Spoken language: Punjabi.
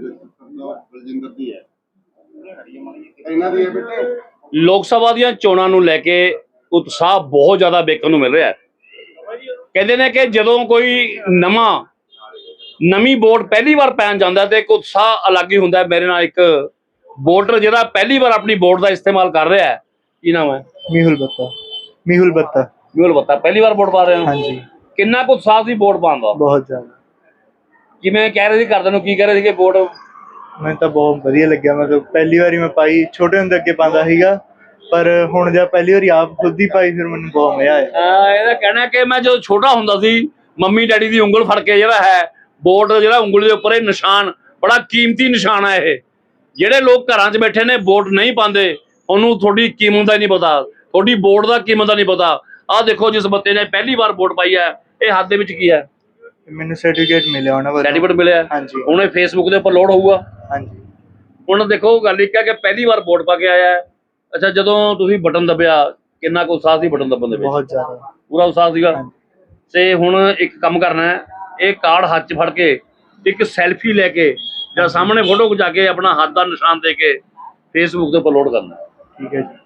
ਜਿਹੜੇ ਸਰਦਾਰ ਬਲਜਿੰਦਰ ਦੀ ਹੈ। ਇਹਨਾਂ ਦੀ ਹੈ ਬੇਟੇ। ਲੋਕ ਸਭਾ ਦੀਆਂ ਚੋਣਾਂ ਨੂੰ ਲੈ ਕੇ ਉਤਸ਼ਾਹ ਬਹੁਤ ਜ਼ਿਆਦਾ ਵੇਖਣ ਨੂੰ ਮਿਲ ਰਿਹਾ ਹੈ। ਕਹਿੰਦੇ ਨੇ ਕਿ ਜਦੋਂ ਕੋਈ ਨਵਾਂ ਨਵੀਂ ਵੋਟ ਪਹਿਲੀ ਵਾਰ ਪੈਣ ਜਾਂਦਾ ਤੇ ਇੱਕ ਉਤਸ਼ਾਹ ਅਲੱਗ ਹੀ ਹੁੰਦਾ ਹੈ। ਮੇਰੇ ਨਾਲ ਇੱਕ ਵੋਟਰ ਜਿਹੜਾ ਪਹਿਲੀ ਵਾਰ ਆਪਣੀ ਵੋਟ ਦਾ ਇਸਤੇਮਾਲ ਕਰ ਰਿਹਾ ਹੈ। ਕੀ ਨਾਮ ਹੈ? ਮਿਹੁਲ ਬੱਤਾ। ਮਿਹੁਲ ਬੱਤਾ। ਮੈਨੂੰ ਪਤਾ ਪਹਿਲੀ ਵਾਰ ਵੋਟ ਪਾ ਰਹੇ ਹੋ? ਹਾਂਜੀ। ਕਿੰਨਾ ਕੁ ਉਤਸ਼ਾਹ ਸੀ ਵੋਟ ਪਾਉਣ ਦਾ? ਬਹੁਤ ਜ਼ਿਆਦਾ। ਜਿਵੇਂ ਕਹਿ ਰਹੇ ਸੀ ਘਰਦਿਆਂ ਨੂੰ ਕੀ ਕਹਿ ਰਹੇ ਸੀ ਕਿ ਵੋਟ ਮੈਨੂੰ ਤਾਂ ਬਹੁਤ ਵਧੀਆ ਲੱਗਿਆ ਮਤਲਬ ਪਹਿਲੀ ਵਾਰੀ ਮੈਂ ਪਾਈ ਛੋਟੇ ਹੁੰਦੇ ਅੱਗੇ ਪਾਉਂਦਾ ਸੀਗਾ ਪਰ ਹੁਣ ਜਦ ਪਹਿਲੀ ਵਾਰੀ ਆਪ ਖੁਦ ਹੀ ਪਾਈ ਫਿਰ ਮੈਨੂੰ ਬਹੁਤ ਮਜ਼ਾ ਆਇਆ। ਅਹ ਇਹਦਾ ਕਹਿਣਾ ਕਿ ਮੈਂ ਜਦੋਂ ਛੋਟਾ ਹੁੰਦਾ ਸੀ ਮੰਮੀ ਡੈਡੀ ਦੀ ਉਂਗਲ ਫੜ ਕੇ ਜਿਹੜਾ ਹੈ ਵੋਟ ਜਿਹੜਾ ਉਂਗਲੀ ਦੇ ਉੱਪਰ ਇਹ ਨਿਸ਼ਾਨ ਬੜਾ ਕੀਮਤੀ ਨਿਸ਼ਾਨ ਹੈ ਇਹ। ਜਿਹੜੇ ਲੋਕ ਘਰਾਂ 'ਚ ਬੈਠੇ ਨੇ ਵੋਟ ਨਹੀਂ ਪਾਉਂਦੇ ਉਹਨੂੰ ਤੁਹਾਡੀ ਕੀਮਤ ਦਾ ਹੀ ਨਹੀਂ ਪਤਾ ਤੁਹਾਡੀ ਵੋਟ ਦਾ ਕੀਮਤ ਦਾ ਨਹੀਂ ਪਤਾ। ਆਹ ਦੇਖੋ ਜਿਸ ਬੱਤੇ ਨੇ ਪਹਿਲੀ ਵਾਰ ਵੋਟ ਪਾਈ ਹੈ ਇਹ ਹੱਥ ਦੇ ਵਿੱਚ ਕੀ ਹੈ? ਮੈਨੂੰ ਸਰਟੀਫਿਕੇਟ ਮਿਲਿਆ ਉਹਨਾਂ ਵੱਲੋਂ। ਸਰਟੀਫਿਕੇਟ ਮਿਲਿਆ? ਹਾਂਜੀ। ਇਹ ਫੇਸਬੁੱਕ ਦੇ ਉੱਪਰ ਲੋਡ ਹੋਊਗਾ? ਹਾਂਜੀ। ਹੁਣ ਦੇਖੋ ਗੱਲ ਇੱਕ ਹੈ ਕਿ ਪਹਿਲੀ ਵਾਰ ਵੋਟ ਪਾ ਕੇ ਆਇਆ ਹੈ। ਅੱਛਾ ਜਦੋਂ ਤੁਸੀਂ ਬਟਨ ਦਬਿਆ ਕਿੰਨਾ ਕੁ ਉਤਸ਼ਾਹ ਸੀ ਬਟਨ ਦੱਬਣ ਦੇ ਵਿੱਚ? ਬਹੁਤ ਜ਼ਿਆਦਾ। ਪੂਰਾ ਉਤਸ਼ਾਹ ਸੀਗਾ। ਤੇ ਹੁਣ ਇੱਕ ਕੰਮ ਕਰਨਾ ਹੈ ਇਹ ਕਾਰਡ ਹੱਥ 'ਚ ਫੜ ਕੇ ਇੱਕ ਸੈਲਫੀ ਲੈ ਕੇ ਜਾਂ ਸਾਹਮਣੇ ਫੋਟੋ ਖਿਚਾ ਕੇ ਆਪਣਾ ਹੱਥ ਦਾ ਨਿਸ਼ਾਨ ਦੇ ਕੇ ਫੇਸਬੁੱਕ ਤੇ ਅਪਲੋਡ ਕਰਨਾ। ਠੀਕ ਹੈ ਜੀ।